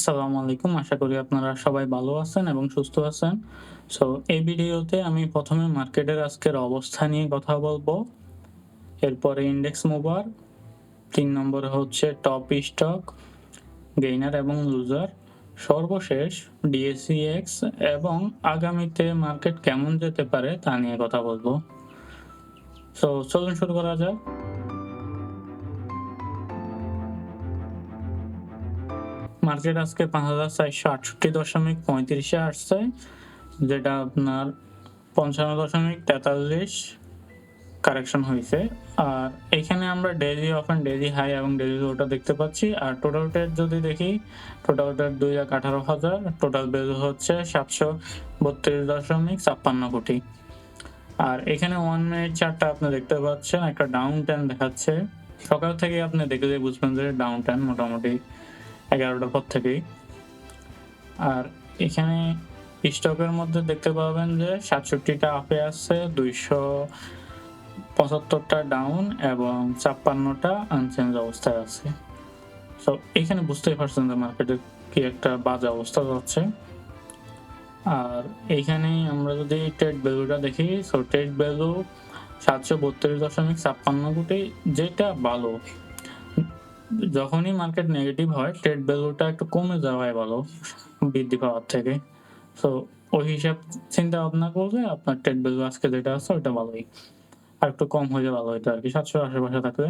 আসসালামু আলাইকুম। আশা করি আপনারা সবাই ভালো আছেন এবং সুস্থ আছেন। সো এই ভিডিওতে আমি প্রথমে মার্কেটের আজকের অবস্থা নিয়ে কথা বলব। এরপরে ইন্ডেক্স মুভার, তিন নম্বরে হচ্ছে টপ স্টক, গেইনার এবং লুজার, সর্বশেষ ডিএসইএক্স এবং আগামীতে মার্কেট কেমন যেতে পারে তা নিয়ে কথা বলব। সো চলুন শুরু করা যাক। মার্কেট আজকে পাঁচ হাজার চারশো আটষট্টি দশমিক পঁয়ত্রিশে আসছে। যেটা আপনার ৫৫.৪৩ কারেকশন হয়েছে আর এখানে আমরা ডেইলি ওপেন, ডেইলি হাই এবং ডেইলি লোটা দেখতে পাচ্ছি। আর টোটাল ট্রেড যদি দেখি, টোটাল ট্রেড ২,১৮,০০০, টোটাল ভ্যালু হচ্ছে ৭৩২.৫৬ কোটি। আর এখানে ওয়ান মিনিট চারটা আপনি দেখতে পাচ্ছেন একটা ডাউন ট্রেন্ড দেখাচ্ছে। সকাল থেকেই আপনি দেখলেই বুঝবেন যে ডাউন ট্রেন্ড মোটামুটি ১১টার পর থেকেই। আর এখানে স্টকের মধ্যে দেখতে পাবেন যে ৬৭টা আপে আছে, ২৭৫টা ডাউন এবং ৫৬টা আনচেঞ্জ অবস্থায় আছে। সো এখানে বুঝতেই পারছেন যে মার্কেটে কি একটা বাজে অবস্থা যাচ্ছে। আর এইখানে আমরা যদি ট্রেড ভ্যালুটা দেখি, সো ট্রেড ভ্যালু ৭৩২.৫৬ কোটি যেটা ভালো। যখনই মার্কেট নেগেটিভ হয় ট্রেড ভ্যালুটা একটু কমে যাওয়াই ভালো বৃদ্ধি পাওয়ার থেকে। সো ওই হিসাব চিন্তা ভাবনা করলে আপনার ট্রেড ভ্যালু আজকে যেটা আছে ওইটা ভালোই। আর একটু কম হইলে ভালো হইতো আরকি ৭০০ আশেপাশে থাকলে।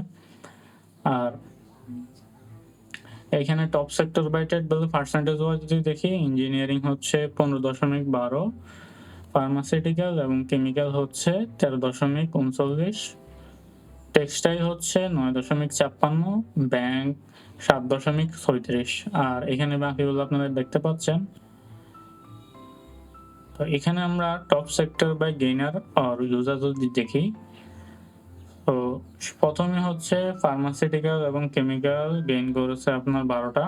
আর এখানে top sector by trade value percentage wise যদি দেখি ইঞ্জিনিয়ারিং হচ্ছে ১৫.১২, ফার্মাসিউটিক্যাল এবং কেমিক্যাল হচ্ছে ১৩.৩৯, টেক্সটাইল হচ্ছে ৯.৫৬, ব্যাংক ৭.৩৬ আর এখানে বাকিগুলো আপনারা দেখতে পাচ্ছেন। তো এখানে আমরা টপ সেক্টর বাই গেইনার আর লুজার যদি দেখি, তো প্রথমে হচ্ছে ফার্মাসিউটিক্যাল এবং কেমিক্যাল গেইন করেছে আপনার ১২টা।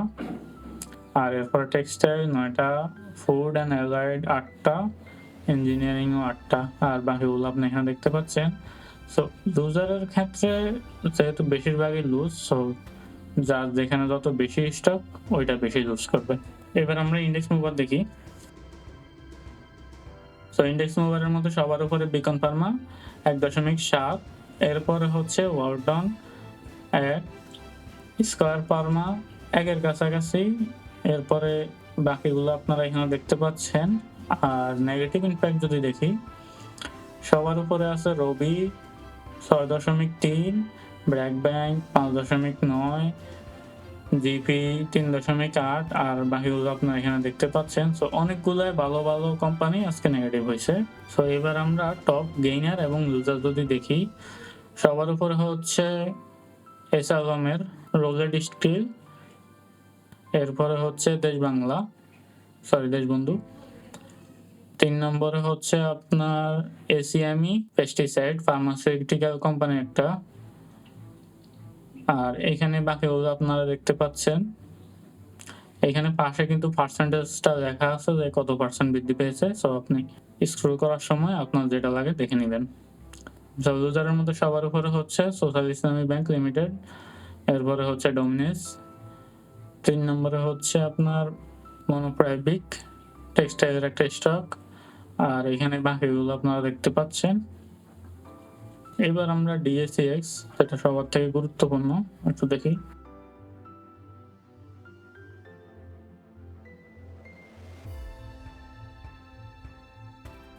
আর এরপরে টেক্সটাইল নয়টা ফুড অ্যান্ড অ্যালাইড ৮টা, ইঞ্জিনিয়ারিংও আটটা আর বাকিগুলো আপনি এখানে দেখতে পাচ্ছেন। সো লুজারের ক্ষেত্রে যেহেতু বেশিরভাগই লুজ সো যার যেখানে যত বেশি স্টক ওইটা বেশি লুজ করবে। এবার আমরা ইন্ডেক্স মুভার দেখি। সো ইন্ডেক্স মুভারের মধ্যে সবার উপরে বিকন ফার্মা ১.৭, এরপরে হচ্ছে ওয়ালটন ১, স্কয়ার ফার্মা ১ এর কাছাকাছি, এরপরে বাকিগুলো আপনারা এখানে দেখতে পাচ্ছেন। আর নেগেটিভ ইমপ্যাক্ট যদি দেখি, সবার উপরে আছে রবি ৬.৩, ব্র্যাক ব্যাংক ৫.৯, জিপি ৩.৮ আর বাকিগুলো আপনারা এখানে দেখতে পাচ্ছেন। সো অনেকগুলাই ভালো, ভালো কোম্পানি আজকে নেগেটিভ হয়েছে সো এবার আমরা টপ গেইনার এবং লুজার যদি দেখি, সবার উপরে হচ্ছে এস আলমের রোলেট স্টিল, এরপরে হচ্ছে দেশ বাংলা, সরি দেশবন্ধু। ৩ নম্বরে হচ্ছে আপনার এসিএমই পেস্টিসাইড ফার্মাসিউটিক্যাল কোম্পানি একটা। আর এইখানে বাকিগুলো আপনারা দেখতে পাচ্ছেন। এখানে পাশে কিন্তু পার্সেন্টেজটা লেখা আছে যে কত পার্সেন্ট বৃদ্ধি পেয়েছে। সো আপনি স্ক্রল করার সময় আপনার যেটা লাগে দেখে নেবেন সো লুজারের মধ্যে সবার উপরে হচ্ছে সোশ্যাল ইসলামী ব্যাংক লিমিটেড, এরপরে হচ্ছে ডমিনেস, তিন নম্বরে হচ্ছে আপনার মনোপ্রাইবিক টেক্সটাইলের একটা স্টক। আর এখানে বাকিগুলো আপনারা দেখতে পাচ্ছেন। এবার আমরা ডিএসইএক্স যেটা সবার থেকে গুরুত্বপূর্ণ, একটু দেখি।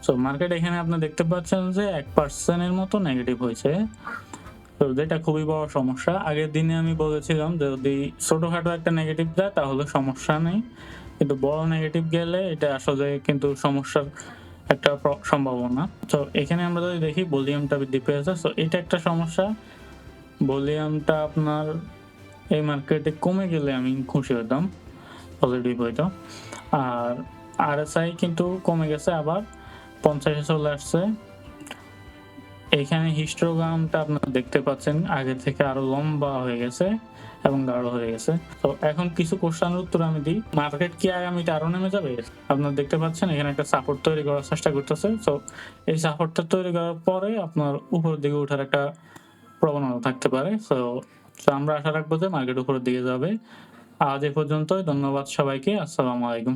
সো মার্কেট এখানে আপনি দেখতে পাচ্ছেন যে ১% এর মতো নেগেটিভ হয়েছে তো যেটা খুবই বড় সমস্যা। আগের দিনে আমি বলেছিলাম, যদি ছোটখাটো একটা নেগেটিভ দেয় তাহলে সমস্যা নেই। কিন্তু বড় নেগেটিভ গেলে এটা আসলে কিন্তু সমস্যার একটা সম্ভাবনা। তো এখানে আমরা যদি দেখি, ভলিউমটা বৃদ্ধি পেয়েছে। তো এটা একটা সমস্যা। ভলিউমটা আপনার এই মার্কেটে কমে গেলে আমি খুশি হতাম পজিটিভ হইতো। আর আরএসআই কিন্তু কমে গেছে, আবার ৫০ এ চলে আসছে। এইখানে হিস্টোগ্রামটা আপনারা দেখতে পাচ্ছেন, আগের থেকে আরও লম্বা হয়ে গেছে এবং গাঢ় হয়ে গেছে। তো এখন কিছু কোশ্চেনের উত্তর আমি দিই। মার্কেট কি আগামীতে আরও নেমে যাবে? আপনারা দেখতে পাচ্ছেন, এখানে একটা সাপোর্ট তৈরি করার চেষ্টা করতেছে। তো এই সাপোর্টটা তৈরি করার পরে আপনার উপরের দিকে ওঠার একটা প্রবণতা থাকতে পারে। তো আমরা আশা রাখব যে মার্কেট উপরের দিকে যাবে। আজ এ পর্যন্তই, ধন্যবাদ সবাইকে, আসসালামু আলাইকুম